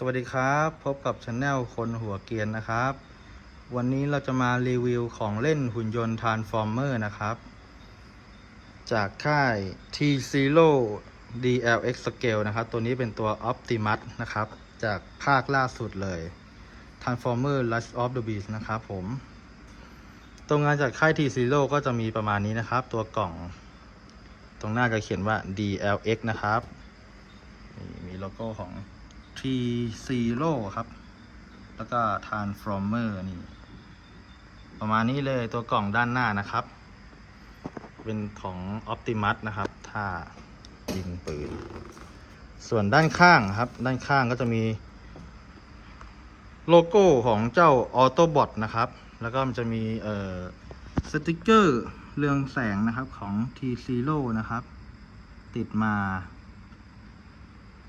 สวัสดีครับ พบกับช anel คนหัวเกียนนะครับ วันนี้เราจะมารีวิวของเล่นหุ่นยนต์ Transformer นะครับ จากค่าย T-Zero DLX Scale นะครับ ตัวนี้เป็นตัว Optimus นะครับ จากภาคล่าสุดเลย Transformer Last of the Beast นะครับผมตรงงานจากค่าย T-Zero ก็จะมีประมาณนี้นะครับ ตัวกล่อง ตรงหน้าจะเขียนว่า DLX นะครับ มีโลโก้ของ T Zero ครับ แล้วก็ Transformer นี่ ประมาณนี้เลยตัวกล่องด้านหน้านะครับ เป็นของ Optimus นะครับถ้ายิงปืน ส่วนด้านข้างครับ ด้านข้างก็จะมีโลโก้ของเจ้า Autobot นะครับ แล้วก็มันจะมีเอ่อสติกเกอร์เรืองแสงนะครับของ T Zero นะครับ ติดมา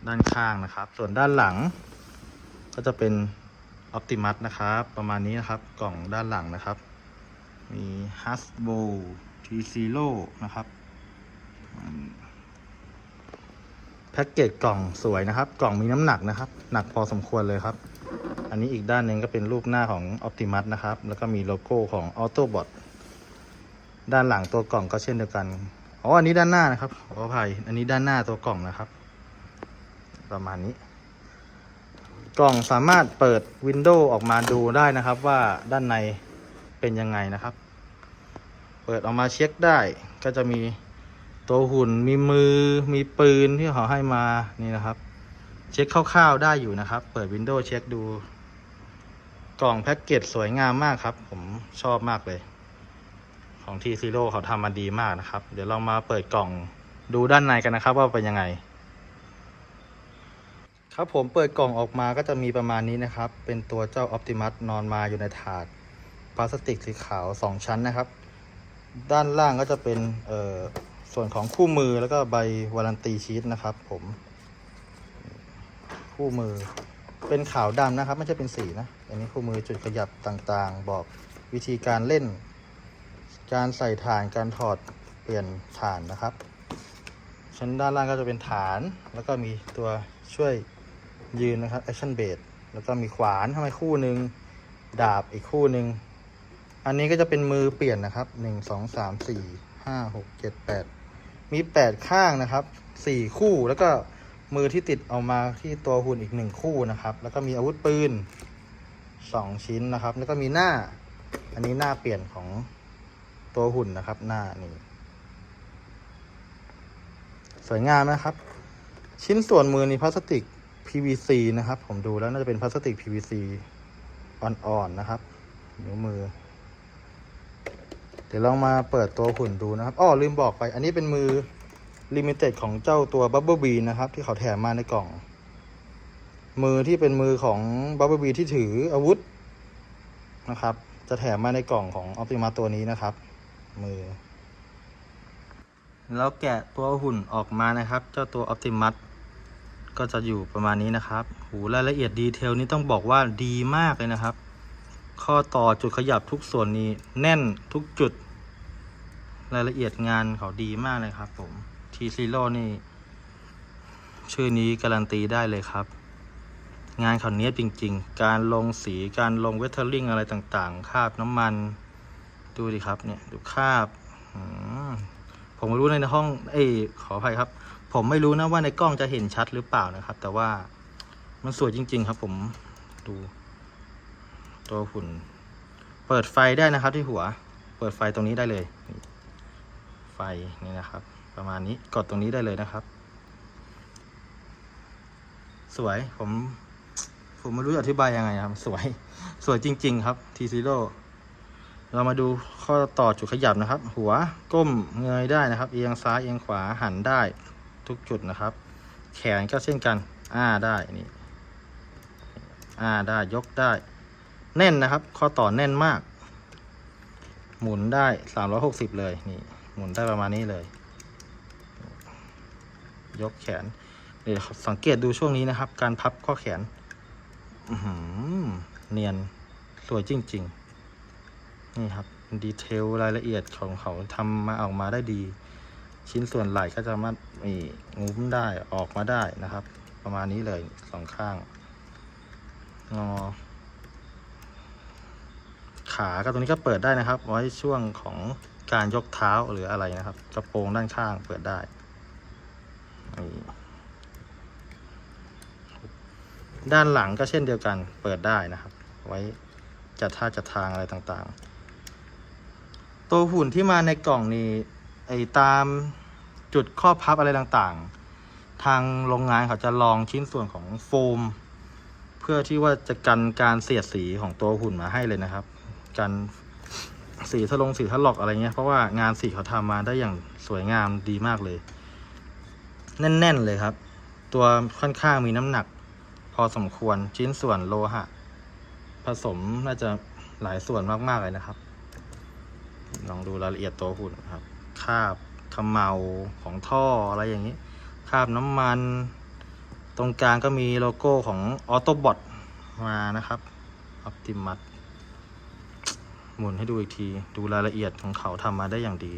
ด้านข้างนะครับ ส่วนด้านหลัง ก็จะเป็น Optimus นะครับ ประมาณนี้นะครับ กล่องด้านหลังนะครับ มี Hasbro T Zero นะครับแพ็กเกจกล่องสวยนะครับ กล่องมีน้ำหนักนะครับ หนักพอสมควรเลยครับ อันนี้อีกด้านหนึ่งก็เป็นรูปหน้าของ Optimus นะครับ แล้วก็มีโลโก้ของ Autobot ด้านหลังตัวกล่องก็เช่นเดียวกัน อ๋อ อันนี้ด้านหน้านะครับขออภัย อันนี้ด้านหน้าตัวกล่องนะครับ ประมาณนี้ กล่องสามารถเปิดวินโดว์ออกมาดูได้นะครับว่าด้านในเป็นยังไงนะครับ เปิดออกมาเช็คได้ก็จะมีตัวหุ่นมีมือมีปืนที่เขาให้มานี่นะครับ เช็คคร่าวๆได้อยู่นะครับ เปิดวินโดว์เช็คดู กล่องแพ็กเกจสวยงามมากครับ ผมชอบมากเลย ของทีซีโร่เขาทำมาดีมากนะครับ เดี๋ยวเรามาเปิดกล่องดูด้านในกันนะครับ ว่าเป็นยังไง ครับผมเปิดกล่องออกมาก็จะมีประมาณนี้นะครับ เป็นตัวเจ้า Optimus นอนมาอยู่ในถาดพลาสติกสีขาว 2 ชั้นนะครับ ด้านล่างก็จะเป็นส่วนของคู่มือแล้วก็ใบวารันตีชีตนะครับ ผม คู่มือเป็นขาวดำนะครับ ไม่ใช่เป็นสีนะ อันนี้คู่มือจุดขยับต่างๆ บอกวิธีการเล่น การใส่ฐานการถอดเปลี่ยนฐานนะครับ ชั้นด้านล่างก็จะเป็นฐานแล้วก็มีตัวช่วย ยืนนะครับ action base แล้วก็มีขวานทำไมคู่หนึ่งดาบอีกคู่หนึ่งอันนี้ก็จะเป็นมือเปลี่ยนนะครับหนึ่งสองสามสี่ห้าหกเจ็ดแปดมีแปดข้างนะครับสี่คู่แล้วก็มือที่ติดออกมาที่ตัวหุ่นอีกหนึ่งคู่นะครับ แล้วก็มีอาวุธปืนสองชิ้นนะครับ แล้วก็มีหน้า อันนี้หน้าเปลี่ยนของตัวหุ่นนะครับ หน้านี่สวยงามนะครับ ชิ้นส่วนมือนี่พลาสติก PVC นะครับ ผมดูแล้วน่าจะเป็นพลาสติก PVC อ่อนๆนะครับนิ้วมือ เดี๋ยวลองมาเปิดตัวหุ่นดูนะครับอ้อลืมบอกไป อันนี้เป็นมือลิมิเต็ดของเจ้าตัว Bubble Bee นะครับ ที่เขาแถมมาในกล่อง มือที่เป็นมือของ Bubble Bee ที่ถืออาวุธนะครับ จะแถมมาในกล่องของ Optimus ตัวนี้นะครับ มือ แล้วแกะตัวหุ่นออกมานะครับ เจ้าตัว Optimus ก็จะอยู่ประมาณนี้นะครับหูรายละเอียดดีเทลนี้ต้องบอกว่าดีมากเลยนะครับ ข้อต่อจุดขยับทุกส่วนนี้แน่นทุกจุด รายละเอียดงานเขาดีมากเลยครับ ผม T Zero นี่ ชื่อนี้การันตีได้เลยครับ งานเขาเนี้ยจริง ๆ การลงสีการลงเวทเทอร์ลิงอะไรต่างๆ คราบน้ำมันดูดิครับเนี่ยดูคราบผมไม่รู้ในห้อง เอ้ขออภัยครับ ผมไม่รู้นะว่าในกล้องจะเห็นชัดหรือเปล่านะครับ แต่ว่ามันสวยจริง ๆ ครับ ผมดู ตัวหุ่น เปิดไฟได้นะครับที่หัว เปิดไฟตรงนี้ได้เลย ไฟนี่นะครับ ประมาณนี้กดตรงนี้ได้เลยนะครับ สวยผมผมไม่รู้จะอธิบายยังไงครับ สวย สวยจริง ๆ ครับทีซีโร่เรามาดูข้อต่อจุดขยับนะครับ หัวก้มเงยได้นะครับ เอียงซ้ายเอียงขวาหันได้ ทุกจุดนะครับ แขนก็เช่นกัน อ้าได้นี่อ้าได้ยกได้ แน่นนะครับ ข้อต่อแน่นมาก หมุนได้สามร้อยหกสิบเลยนี่หมุนได้ประมาณนี้เลย ยกแขนเดี๋ยวสังเกตดูช่วงนี้นะครับ การพับข้อแขนเนียนสวยจริง ๆ นี่ครับ ดีเทลรายละเอียดของเขาทำมาออกมาได้ดี ชิ้นส่วนไหล่ก็จะมามีงุ้มได้ออกมาได้นะครับ ประมาณนี้เลยสองข้างงอขาก็ตรงนี้ก็เปิดได้นะครับ ไว้ช่วงของการยกเท้าหรืออะไรนะครับ กระโปรงด้านข้างเปิดได้ด้านหลังก็เช่นเดียวกันเปิดได้นะครับ ไว้จัดท่าจัดทางอะไรต่างๆ ตัวหุ่นที่มาในกล่องนี้ ไอ้ตามจุดข้อพับอะไรต่างๆ ทางโรงงานเขาจะลองชิ้นส่วนของโฟม เพื่อที่ว่าจะกันการเสียดสีของตัวหุ่นมาให้เลยนะครับ กันสีทะลงสีทะลอกอะไรเงี้ยเพราะว่างานสีเขาทำมาได้อย่างสวยงามดีมากเลย แน่น ๆ เลยครับ ตัวค่อนข้างมีน้ำหนัก พอสมควรชิ้นส่วนโลหะ ผสมน่าจะหลายส่วนมาก ๆ เลยนะครับ ลองดูรายละเอียดตัวหุ่นครับ คราบขมเมาของท่ออะไรอย่างนี้คราบน้ำมัน ตรงกลางก็มีโลโก้ของ Autobot มานะครับ Optimus หมุนให้ดูอีกที ดูรายละเอียดของเขาทำมาได้อย่างดี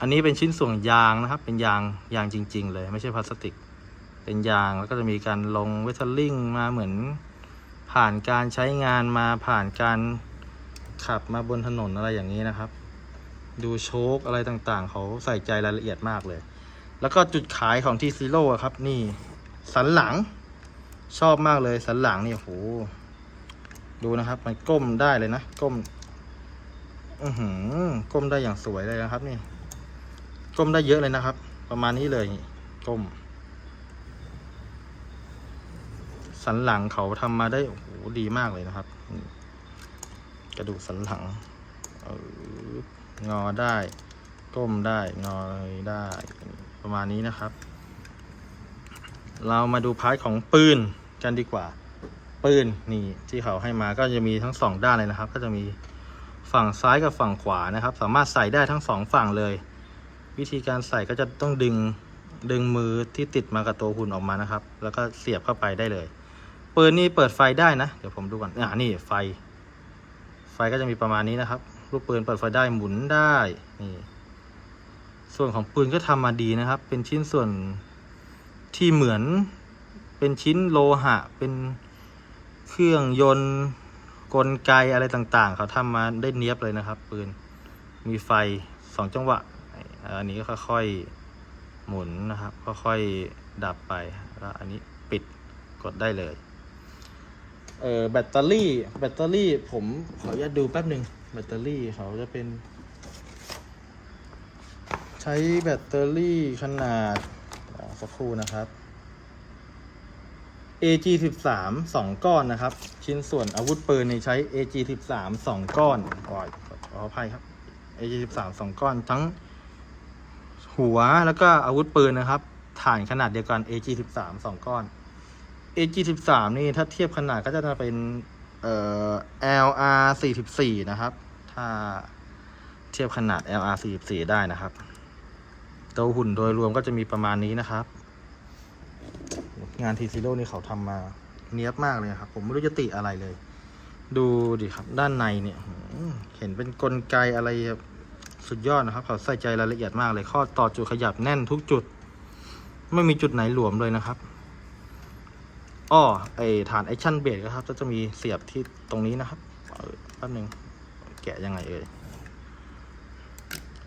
อันนี้เป็นชิ้นส่วนยางนะครับ เป็นยางยางจริง ๆ เลยไม่ใช่พลาสติก เป็นยางแล้วก็จะมีการลงเวทเทอร์ลิงมาเหมือนผ่านการใช้งานมาผ่านการขับมาบนถนนอะไรอย่างนี้นะครับ ดูโชคอะไรต่างๆ เขาใส่ใจรายละเอียดมากเลย แล้วก็จุดขายของทีซีโร่ครับ นี่ สันหลัง ชอบมากเลย สันหลังนี่โหดูนะครับ มันก้มได้เลยนะ ก้ม อือหือ ก้มได้อย่างสวยเลยนะครับ นี่ ก้มได้เยอะเลยนะครับ ประมาณนี้เลยก้ม สันหลังเขาทำมาได้โอ้โหดีมากเลยนะครับกระดูกสันหลังเออ งอได้ ก้มได้ งอได้ ประมาณนี้นะครับ เรามาดูพาร์ทของปืนกันดีกว่า ปืนนี่ที่เขาให้มาก็จะมีทั้งสองด้านเลยนะครับ ก็จะมีฝั่งซ้ายกับฝั่งขวานะครับ สามารถใส่ได้ทั้งสองฝั่งเลย วิธีการใส่ก็จะต้องดึงดึงมือที่ติดมากับตัวหุ่นออกมานะครับ แล้วก็เสียบเข้าไปได้เลยปืนนี่เปิดไฟได้นะ เดี๋ยวผมดูก่อนอ่านี่ไฟ ไฟก็จะมีประมาณนี้นะครับ ลูกปืนเปิดไฟได้หมุนได้นี่ส่วนของปืนก็ทำมาดีนะครับ เป็นชิ้นส่วนที่เหมือนเป็นชิ้นโลหะ เป็นเครื่องยนต์กลไกอะไรต่างๆ เขาทำมาได้เนียบเลยนะครับ ปืนมีไฟสองจังหวะอันนี้ก็ค่อยๆหมุนนะครับ ค่อยๆดับไปแล้วอันนี้ปิดกดได้เลยเออแบตเตอรี่แบตเตอรี่ผมขออนุญาตดูแป๊บหนึ่ง แบตเตอรี่เขาจะเป็น ใช้แบตเตอรี่ขนาดสักครู่นะครับ AG 1 3สองก้อนนะครับ ชิ้นส่วนอาวุธปืนนี่ใช้ AG 1 3สองก้อนขอขออภัยครับ AG 1 3สองก้อนทั้งหัวแล้วก็อาวุธปืนนะครับ ฐานขนาดเดียวกัน AG 1 3สองก้อน AG 1 3 นี่ถ้าเทียบขนาดก็จะเป็น เอ่อ LR 44นะครับ ถ้าเทียบขนาด LR 44ได้นะครับ ตัวหุ่นโดยรวมก็จะมีประมาณนี้นะครับ งานทีซีโร่นี่เขาทำมาเนี้ยบมากเลยครับ ผมไม่รู้จะติอะไรเลย ดูดิครับ ด้านในเนี่ย เห็นเป็นกลไกอะไรสุดยอดนะครับ เขาใส่ใจรายละเอียดมากเลย ข้อต่อจุดขยับแน่นทุกจุด ไม่มีจุดไหนหลวมเลยนะครับ อ้อไอฐานแอคชั่นเบรครับก็จะมีเสียบที่ตรงนี้นะครับแป๊บนึงแกะยังไงเอ่ย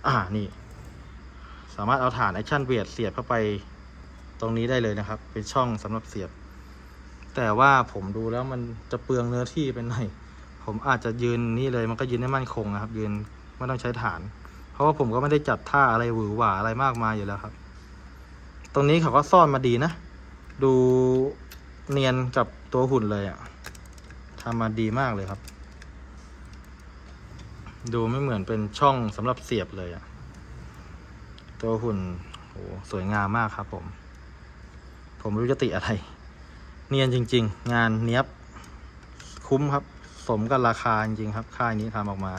อ่านี่ สามารถเอาฐานแอคชั่นเบียดเสียบเข้าไปตรงนี้ได้เลยนะครับ เป็นช่องสำหรับเสียบ แต่ว่าผมดูแล้วมันจะเปลืองเนื้อที่ไปหน่อยผมอาจจะยืนนี่เลยมันก็ยืนได้มั่นคงนะครับ ยืนไม่ต้องใช้ฐาน เพราะว่าผมก็ไม่ได้จัดท่าอะไรหวือหวาอะไรมากมายอยู่แล้วครับ ตรงนี้เขาก็ซ่อนมาดีนะ ดู เนียนกับตัวหุ่นเลยอะ่ะทำมาดีมากเลยครับ ดูไม่เหมือนเป็นช่องสำหรับเสียบเลยอะ่ะ ตัวหุ่นโหสวยงามมากครับผม ผมไม่รู้จะติอะไร เนียนจริง ๆ งานเนี้ยบ คุ้มครับ สมกับราคาจริงครับ ค่ายนี้ทำออกมา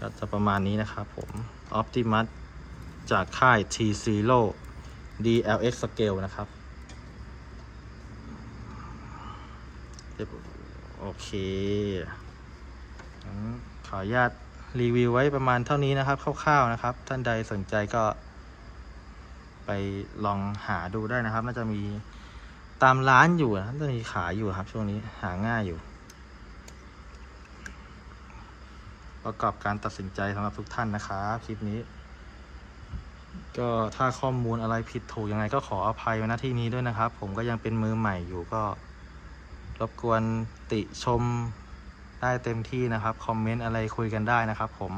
ก็จะประมาณนี้นะครับผม Optimus จากค่าย T Zero DLX Scale นะครับ โอเคขออนุญาตรีวิวไว้ประมาณเท่านี้นะครับคร่าวๆนะครับ ท่านใดสนใจก็ ไปลองหาดูได้นะครับ น่าจะมีตามร้านอยู่นะจะมีขายอยู่ครับ ช่วงนี้หาง่ายอยู่ ประกอบการตัดสินใจสำหรับทุกท่านนะครับคลิปนี้ ก็ถ้าข้อมูลอะไรผิดถูกยังไงก็ขออภัยไว้าที่นี้ด้วยนะครับ ผมก็ยังเป็นมือใหม่อยู่ก็ รบกวนติชมได้เต็มที่นะครับ คอมเมนต์อะไรคุยกันได้นะครับผม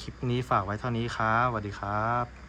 คลิปนี้ฝากไว้เท่านี้ครับสวัสดีครับ